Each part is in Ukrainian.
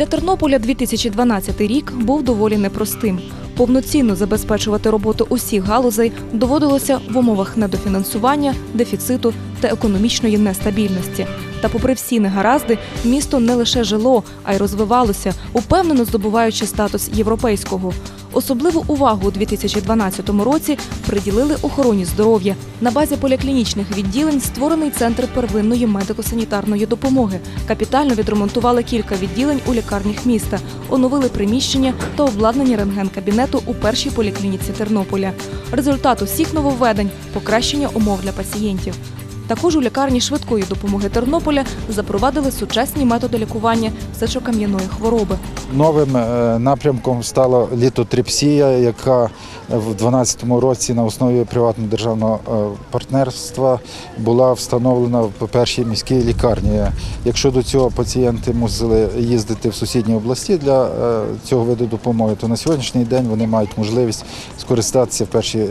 Для Тернополя 2012 рік був доволі непростим. Повноцінно забезпечувати роботу усіх галузей доводилося в умовах недофінансування, дефіциту та економічної нестабільності. Та, попри всі негаразди, місто не лише жило, а й розвивалося, упевнено здобуваючи статус європейського. Особливу увагу у 2012 році приділили охороні здоров'я. На базі поліклінічних відділень створений центр первинної медико-санітарної допомоги. Капітально відремонтували кілька відділень у лікарнях міста, оновили приміщення та обладнання рентген-кабінету у першій поліклініці Тернополя. Результат усіх нововведень покращення умов для пацієнтів. Також у лікарні швидкої допомоги Тернополя запровадили сучасні методи лікування сечокам'яної хвороби. Новим е, напрямком стала літотрипсія, яка в 2012 році на основі приватно-державного е, партнерства була встановлена в першій міській лікарні. Якщо до цього пацієнти мусили їздити в сусідні області для е, цього виду допомоги, то на сьогоднішній день вони мають можливість скористатися в першій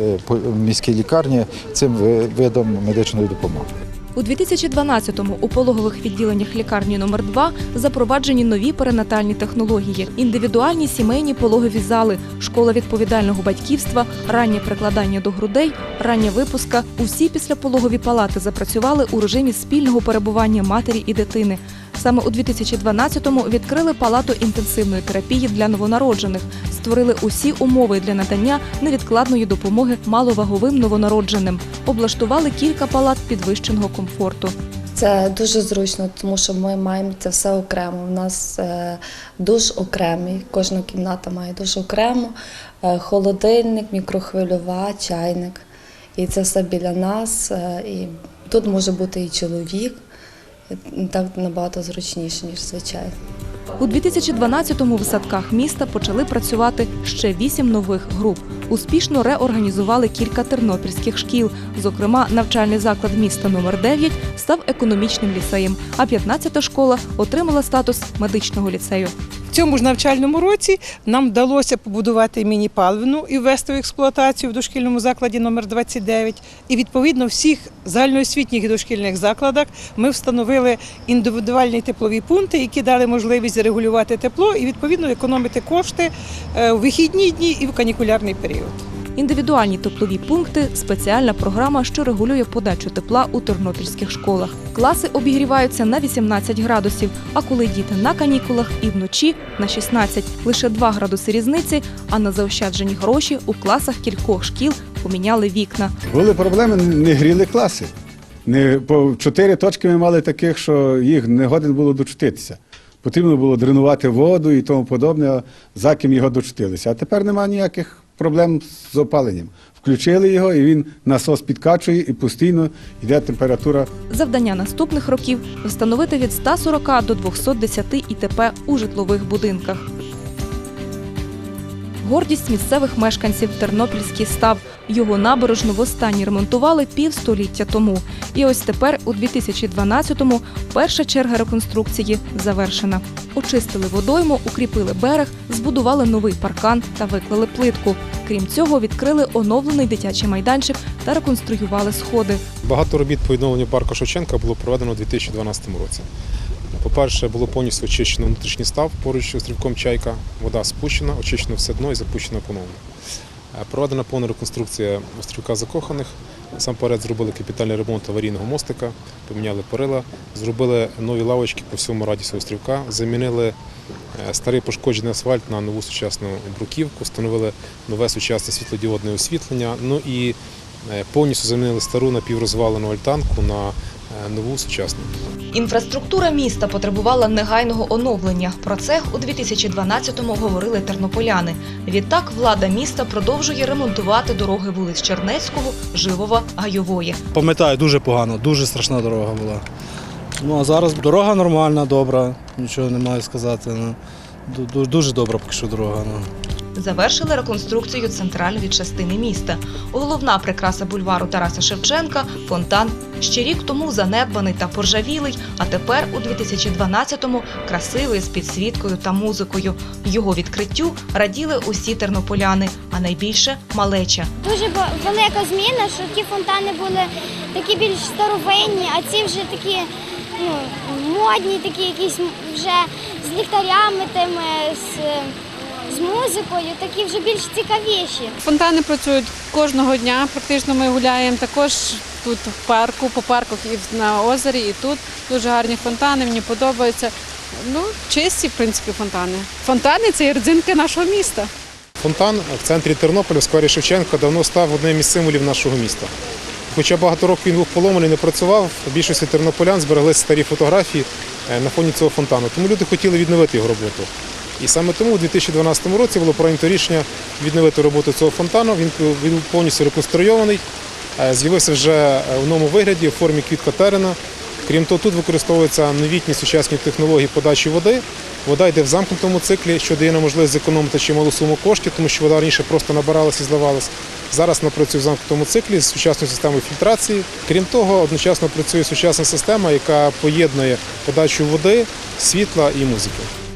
міській лікарні цим видом медичної допомоги. У 2012-му у пологових відділеннях лікарні номер 2 запроваджені нові перинатальні технології, індивідуальні сімейні пологові зали, школа відповідального батьківства, раннє прикладання до грудей, рання випуска. Усі післяпологові палати запрацювали у режимі спільного перебування матері і дитини. Саме у 2012-му відкрили палату інтенсивної терапії для новонароджених, створили усі умови для надання невідкладної допомоги маловаговим новонародженим, облаштували кілька палат підвищеного комфорту. Це дуже зручно, тому що ми маємо це все окремо. У нас е, душ окремий, кожна кімната має душ окремо, е, холодильник, мікрохвильова, чайник. І це все біля нас. е, І тут може бути і чоловік. Так набагато зручніше, ніж звичайно. У 2012-му в садках міста почали працювати ще вісім нових груп. Успішно реорганізували кілька тернопільських шкіл. Зокрема, навчальний заклад міста номер 9 став економічним ліцеєм, а 15-та школа отримала статус медичного ліцею. Цьому ж навчальному році нам вдалося побудувати міні-паливну і ввести в експлуатацію в дошкільному закладі номер 29. І відповідно всіх загальноосвітніх і дошкільних закладах ми встановили індивідуальні теплові пункти, які дали можливість регулювати тепло і відповідно економити кошти е, у вихідні дні і в канікулярний період. Індивідуальні теплові пункти спеціальна програма, що регулює подачу тепла у тернопільських школах. Класи обігріваються на 18 градусів, а коли діти на канікулах і вночі на 16. Лише 2 градуси різниці, а на заощаджені гроші у класах кількох шкіл поміняли вікна. Були проблеми, не гріли класи. По чотири точки ми мали таких, що їх не годен було дочутитися. Потрібно було дренувати воду і тому подобне, за ким його дочутилися. А тепер немає ніяких проблем з опаленням. Включили його, і він насос підкачує, і постійно йде температура Завдання наступних років встановити від 140 до 210 ІТП у житлових будинках. Гордість місцевих мешканців Тернопільський став. Його набережну востаннє ремонтували півстоліття тому. І ось тепер, у 2012-му, перша черга реконструкції завершена. Очистили водойму, укріпили берег, збудували новий паркан та виклали плитку. Крім цього, відкрили оновлений дитячий майданчик та реконструювали сходи. Багато робіт по відновленню парку Шевченка було проведено у 2012 році. По-перше, було повністю очищено внутрішній став поруч з острівком Чайка, вода спущена, очищено все дно і запущено поновно. Е, Проведена повна реконструкція острівка закоханих. Насамперед зробили капітальний ремонт аварійного мостика, поміняли перила, зробили нові лавочки по всьому радісу острівка, замінили е, старий пошкоджений асфальт на нову сучасну бруківку, встановили нове сучасне світлодіодне освітлення. Ну і Повністю замінили стару напіврозвалену альтанку на е, нову сучасну. Інфраструктура міста потребувала негайного оновлення. Про це у 2012-му говорили тернополяни. Відтак влада міста продовжує ремонтувати дороги вулиць Чернецького, Живова, Гайової. Пам'ятаю, дуже погано, дуже страшна дорога була. Ну а зараз дорога нормальна, добра, нічого не маю сказати. Ну, ду- ду- дуже добра поки що дорога. Ну. Завершили реконструкцію центральної частини міста. Головна прикраса бульвару Тараса Шевченка фонтан. Ще рік тому занедбаний та поржавілий, а тепер у 2012-му красивий з підсвіткою та музикою. Його відкриттю раділи усі тернополяни, а найбільше малеча. Дуже велика зміна, що ті фонтани були такі більш старовинні, а ці вже такі ну, модні, такі якісь вже з ліхтарями тими, з музикою, такі вже більш цікавіші. Фонтани працюють кожного дня. Практично ми гуляємо також тут в парку, по парках і на озері, і тут дуже гарні фонтани. Мені подобаються. Ну, чисті, в принципі, фонтани. Фонтани це є родзинки нашого міста. Фонтан в центрі Тернополя, в сквері Шевченка, давно став одним із символів нашого міста. Хоча багато років він був поломаний, не працював, у більшості тернополян збереглися старі фотографії е, на фоні цього фонтану. Тому люди хотіли відновити його роботу. І саме тому у 2012 році було прийнято рішення відновити роботу цього фонтану. Він був повністю реконструйований, е, з'явився вже е, в новому вигляді у формі квітка терена. Крім того, тут використовуються новітні сучасні технології подачі води. Вода йде в замкнутому циклі, що дає нам можливість зекономити чималу суму коштів, тому що вода раніше просто набиралася і зливалась. Зараз вона працює в замкнутому циклі з сучасною системою фільтрації. Крім того, одночасно працює сучасна система, яка поєднує подачу води, світла і музики.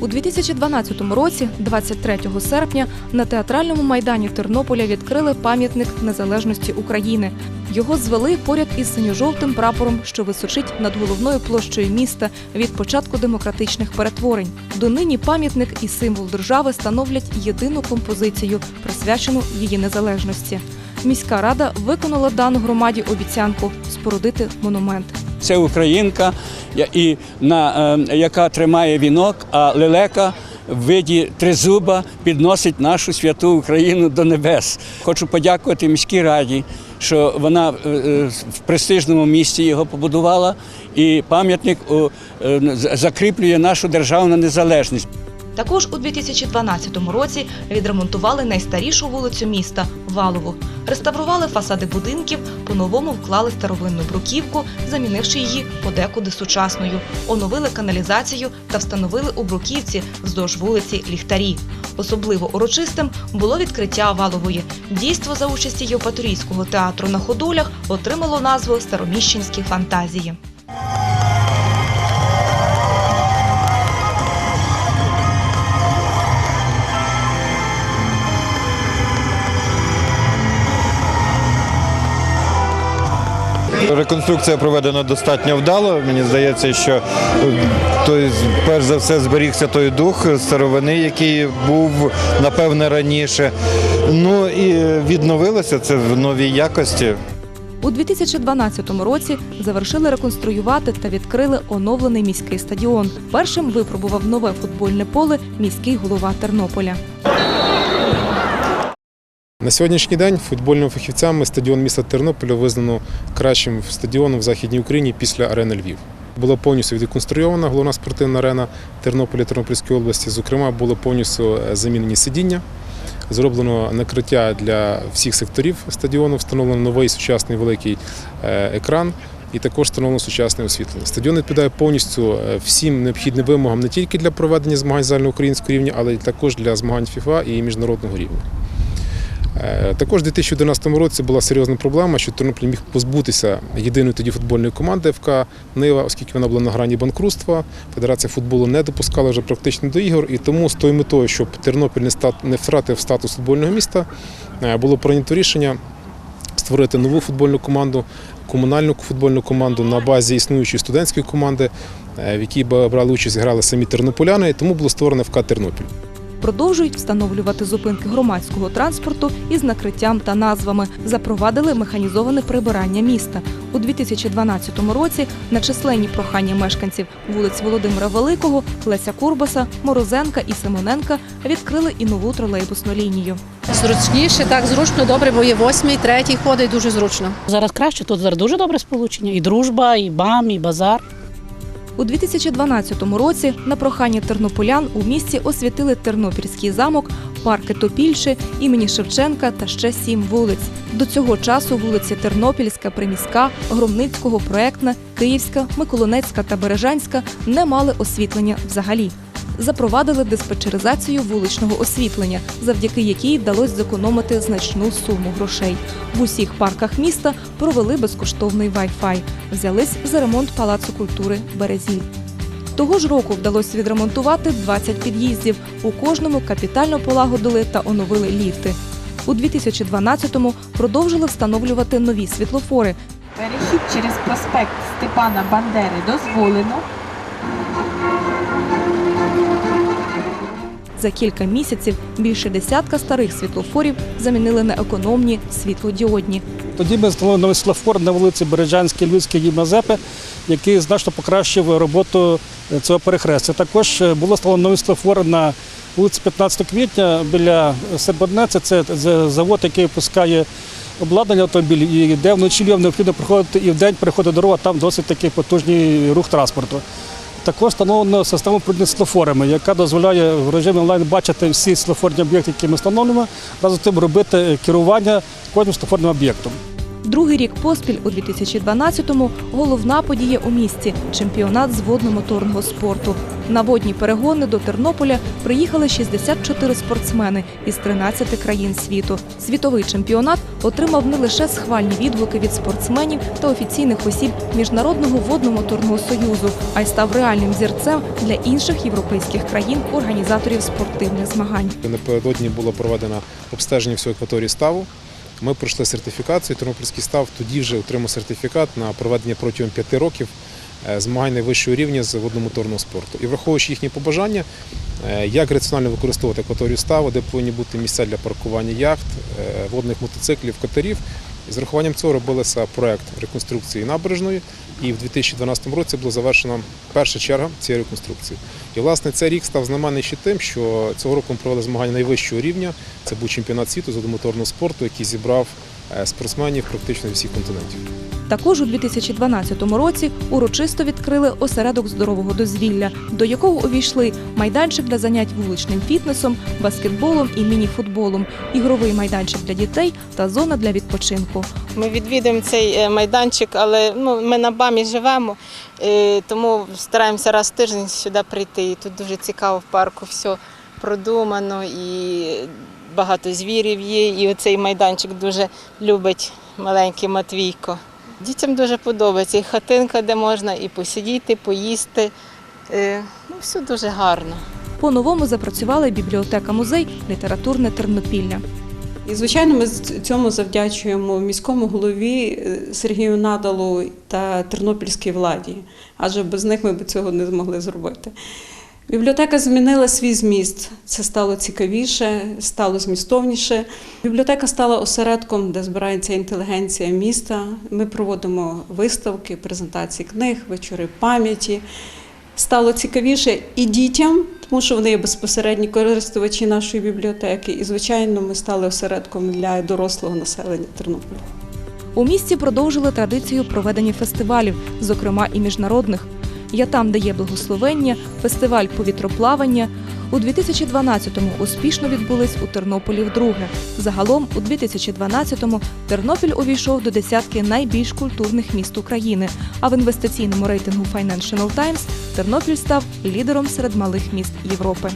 У 2012 році, 23 серпня, на театральному майдані Тернополя відкрили пам'ятник незалежності України. Його звели поряд із синьо-жовтим прапором, що височить над головною площею міста від початку демократичних перетворень. Донині пам'ятник і символ держави становлять єдину композицію, присвячену її незалежності. Міська рада виконала дану громаді обіцянку спорудити монумент. Це українка, і на, е, яка тримає вінок, а лелека в виді тризуба підносить нашу святу Україну до небес. Хочу подякувати міській раді, що вона е, е, в престижному місці його побудувала, і пам'ятник закріплює нашу державну незалежність. Також у 2012 році відремонтували найстарішу вулицю міста Валову. Реставрували фасади будинків, по-новому вклали старовинну бруківку, замінивши її подекуди сучасною. Оновили каналізацію та встановили у бруківці вздовж вулиці ліхтарі. Особливо урочистим було відкриття Валової. Дійство за участі Євпаторійського театру на ходулях отримало назву Староміщенські фантазії. Реконструкція проведена достатньо вдало. Мені здається, що е, той, перш за все зберігся той дух старовини, який був напевне раніше. Ну і відновилося це в новій якості. У 2012 році завершили реконструювати та відкрили оновлений міський стадіон. Першим випробував нове футбольне поле міський голова Тернополя. На сьогоднішній день футбольними фахівцями стадіон міста Тернополя визнано кращим стадіоном в Західній Україні після арени Львів. Була повністю відреконструйована головна спортивна арена Тернополя Тернопільської області. Зокрема, були повністю е, замінені сидіння. Зроблено накриття для всіх секторів стадіону, встановлено новий сучасний великий е, екран і також встановлено сучасне освітлення. Стадіон відповідає повністю е, всім необхідним вимогам не тільки для проведення змагань загальноукраїнського рівня, але й також для змагань ФІФА і міжнародного рівня. Е, Також у 2011 році була серйозна проблема, що Тернопіль міг позбутися єдиної тоді футбольної команди ФК Нива, оскільки вона була на грані банкрутства. Федерація футболу не допускала вже практично до ігор, і тому з тою метою, щоб Тернопіль не втратив статус футбольного міста, е, було прийнято рішення створити нову футбольну команду, комунальну футбольну команду на базі існуючої студентської команди, е, в якій брали участь, грали самі тернополяни, і тому було створено ФК Тернопіль. Продовжують встановлювати зупинки громадського транспорту із накриттям та назвами. Запровадили механізоване прибирання міста. У 2012 році на численні прохання мешканців вулиць Володимира Великого, Леся Курбаса, Морозенка і Симоненка відкрили і нову тролейбусну лінію. Зручніше, так зручно, добре, бо є восьмий, третій ходить дуже зручно. Зараз краще, тут зараз дуже добре сполучення. І дружба, і бам, і базар. У 2012 році на прохання тернополян у місті освітили Тернопільський замок, парки Топільші, імені Шевченка та ще сім вулиць. До цього часу вулиці Тернопільська, Приміська, Громницького, Проектна, Київська, Миколинецька та Бережанська не мали освітлення взагалі. Запровадили диспетчеризацію вуличного освітлення, завдяки якій вдалося зекономити значну суму грошей. В усіх парках міста провели безкоштовний Wi-Fi. Взялись за ремонт палацу культури Березіль. Того ж року вдалося відремонтувати 20 під'їздів. У кожному капітально полагодили та оновили ліфти. У 2012-му продовжили встановлювати нові світлофори. Перехід через проспект Степана Бандери дозволено. За кілька місяців більше десятка старих світлофорів замінили на економні світлодіодні. Тоді ми встановили новий світлофор на вулиці Бережанській, Львівській і Мазепи, який значно покращив роботу е, цього перехрестя. Також е, було встановлено новий світлофор на вулиці 15 квітня біля Сербоднеця. Це завод, який випускає обладнання автомобілів, і де вночі необхідно приходити і вдень переходить дорога, там досить такий потужний рух транспорту. Також встановлено систему управління світлофорами, яка дозволяє в режимі онлайн бачити всі світлофорні об'єкти, які ми встановлюємо, разом з тим робити керування кожним світлофорним об'єктом. Другий рік поспіль у 2012-му головна подія у місті чемпіонат з водно-моторного спорту. На водні перегони до Тернополя приїхали 64 спортсмени із 13 країн світу. Світовий чемпіонат отримав не лише схвальні відгуки від спортсменів та офіційних осіб Міжнародного водно-моторного союзу, а й став реальним зірцем для інших європейських країн організаторів спортивних змагань. Напередодні було проведено обстеження всього акваторії ставу. Ми пройшли сертифікацію. Тернопільський став тоді вже отримав сертифікат на проведення протягом п'яти років е, змагань найвищого рівня з водномоторного спорту. І враховуючи їхні побажання, е, як раціонально використовувати акваторію ставу, де повинні бути місця для паркування яхт, е, водних мотоциклів, катерів. З рахуванням цього робилися проект реконструкції набережної, і в 2012 році була завершена перша черга цієї реконструкції. І власне цей рік став знаменний ще тим, що цього року ми провели змагання найвищого рівня. Це був чемпіонат світу з одномоторного спорту, який зібрав е, спортсменів практично всіх континентів. Також у 2012 році урочисто відкрили осередок здорового дозвілля, до якого увійшли майданчик для занять вуличним фітнесом, баскетболом і мініфутболом, ігровий майданчик для дітей та зона для відпочинку. Ми відвідуємо цей е, майданчик, але ну, ми на БАМі живемо, е, тому стараємося раз в тиждень сюди прийти. І тут дуже цікаво в парку, все продумано і багато звірів є. І оцей майданчик дуже любить маленький Матвійко. Дітям дуже подобається і хатинка, де можна і посидіти, поїсти. Е, Ну, все дуже гарно. По-новому запрацювала бібліотека-музей Літературне Тернопілля. І, звичайно, ми цьому завдячуємо міському голові е, Сергію Надалу та тернопільській владі, адже без них ми б цього не змогли зробити. Бібліотека змінила свій зміст. Це стало цікавіше, стало змістовніше. Бібліотека стала осередком, де збирається інтелігенція міста. Ми проводимо виставки, презентації книг, вечори пам'яті. Стало цікавіше і дітям, тому що вони є безпосередні користувачі нашої бібліотеки. І, звичайно, ми стали осередком для дорослого населення Тернополя. У місті продовжили традицію проведення фестивалів, зокрема і міжнародних. Я там, де є благословення, фестиваль повітроплавання. У 2012-му успішно відбулись у Тернополі вдруге. Загалом у 2012-му Тернопіль увійшов до десятки найбільш культурних міст України. А в інвестиційному рейтингу Financial Times Тернопіль став лідером серед малих міст Європи.